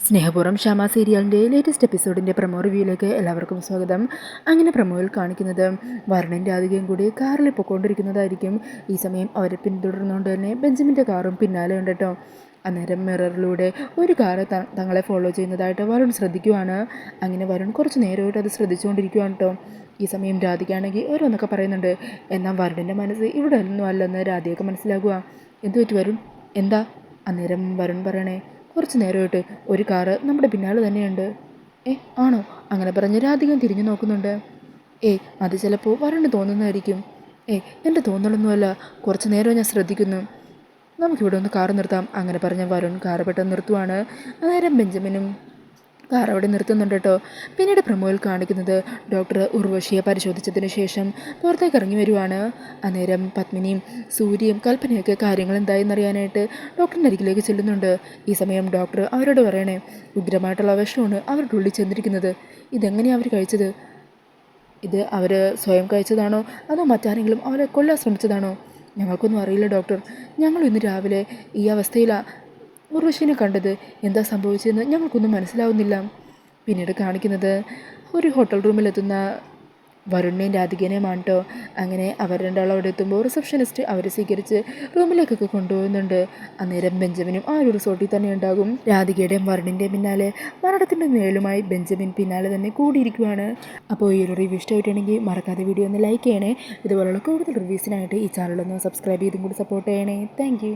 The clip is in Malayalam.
സ്നേഹപൂർവം ക്ഷമ സീരിയലിന്റെ ലേറ്റസ്റ്റ് എപ്പിസോഡിന്റെ പ്രമോ റിവ്യൂയിലേക്ക് എല്ലാവർക്കും സ്വാഗതം. അങ്ങനെ പ്രമോയിൽ കാണിക്കുന്നത് വരുണൻ രാധികയും കൂടി കാറിൽ പൊക്കോണ്ടിരിക്കുന്നതായിരിക്കും ഈ സമയം അവരെ പിന്തുടർന്നുകൊണ്ട് തന്നെ ബെഞ്ചമിന്റെ കാറും പിന്നാലെ ഉണ്ട് കേട്ടോ. അന്നേരം മിററിലൂടെ ഒരു കാറ് തങ്ങളെ ഫോളോ ചെയ്യുന്നതായിട്ട് വരുൺ ശ്രദ്ധിക്കുവാണ്. അങ്ങനെ വരുൺ കുറച്ച് നേരമായിട്ട് അത് ശ്രദ്ധിച്ചുകൊണ്ടിരിക്കുവാണ് കേട്ടോ. ഈ സമയം രാധികയാണെങ്കിൽ ഓരോന്നൊക്കെ പറയുന്നുണ്ട്. എന്നാൽ വരുണിന്റെ മനസ്സ് ഇവിടെ ഒന്നും അല്ലെന്ന് രാധികയൊക്കെ മനസ്സിലാകുക എന്തു പറ്റി വരുൺ? എന്താ? അന്നേരം വരുൺ പറയണേ കുറച്ച് നേരമായിട്ട് ഒരു കാറ് നമ്മുടെ പിന്നാലെ തന്നെയുണ്ട്. ഏ ആണോ? അങ്ങനെ പറഞ്ഞ് രാധികം തിരിഞ്ഞു നോക്കുന്നുണ്ട്. ഏ അത് ചിലപ്പോൾ വരണ്ട് തോന്നുന്നതായിരിക്കും. ഏ എന്റെ തോന്നലൊന്നുമല്ല. കുറച്ച് നേരം ഞാൻ ശ്രദ്ധിക്കുന്നു. നമുക്കിവിടെ ഒന്ന് കാർ നിർത്താം. അങ്ങനെ പറഞ്ഞ വരുൺ കാർ പെട്ടെന്ന് നിർത്തുവാണ്. അന്നേരം ബെഞ്ചമിനും കാർ അവിടെ നിർത്തുന്നുണ്ട് കേട്ടോ. പിന്നീട് പ്രമോയിൽ കാണിക്കുന്നത് ഡോക്ടർ ഉർവശിയെ പരിശോധിച്ചതിന് ശേഷം പുറത്തേക്ക് ഇറങ്ങി വരുവാണ്. അന്നേരം പത്മിനിയും സൂര്യയും കൽപ്പനയൊക്കെ കാര്യങ്ങൾ എന്തായെന്നറിയാനായിട്ട് ഡോക്ടറിന്റെ അരികിലേക്ക് ചെല്ലുന്നുണ്ട്. ഈ സമയം ഡോക്ടർ അവരോട് പറയണേ ഉഗ്രമായിട്ടുള്ള വിഷമാണ് അവരുടെ ഉള്ളിൽ ചെന്നിരിക്കുന്നത്. ഇതെങ്ങനെയാണ് അവർ കഴിച്ചത്? ഇത് അവർ സ്വയം കഴിച്ചതാണോ? അതോ മറ്റാരെങ്കിലും അവരെ കൊല്ലാൻ ശ്രമിച്ചതാണോ? ഞങ്ങൾക്കൊന്നും അറിയില്ല ഡോക്ടർ. ഞങ്ങൾ ഇന്ന് രാവിലെ ഈ അവസ്ഥയിലാണ് ഉർവശിനെ കണ്ടത് എന്താ സംഭവിച്ചതെന്ന് ഞങ്ങൾക്കൊന്നും മനസ്സിലാവുന്നില്ല. പിന്നീട് കാണിക്കുന്നത് ഒരു ഹോട്ടൽ റൂമിലെത്തുന്ന വരുണിനെയും രാധികനെയുമാണ് കേട്ടോ അങ്ങനെ അവർ രണ്ടാളും അവിടെ എത്തുമ്പോൾ റിസപ്ഷനിസ്റ്റ് അവരെ സ്വീകരിച്ച് റൂമിലേക്കൊക്കെ കൊണ്ടുപോകുന്നുണ്ട്. അന്നേരം ബെഞ്ചമിനും ആ ഒരു റിസോർട്ടിൽ തന്നെ ഉണ്ടാകും. രാധികയുടെയും വരുണിന്റെയും പിന്നാലെ മരണത്തിന്റെ നേളുമായി ബെഞ്ചമിൻ പിന്നാലെ തന്നെ കൂടിയിരിക്കുവാണ്. അപ്പോൾ ഈ ഒരു റിവ്യൂ ഇഷ്ടമായിട്ടുണ്ടെങ്കിൽ മറക്കാതെ വീഡിയോ ഒന്ന് ലൈക്ക് ചെയ്യണേ. ഇതുപോലുള്ള കൂടുതൽ റിവ്യൂസിനായിട്ട് ഈ ചാനലൊന്ന് സബ്സ്ക്രൈബ് ചെയ്തും കൂടി സപ്പോർട്ട് ചെയ്യണേ. താങ്ക്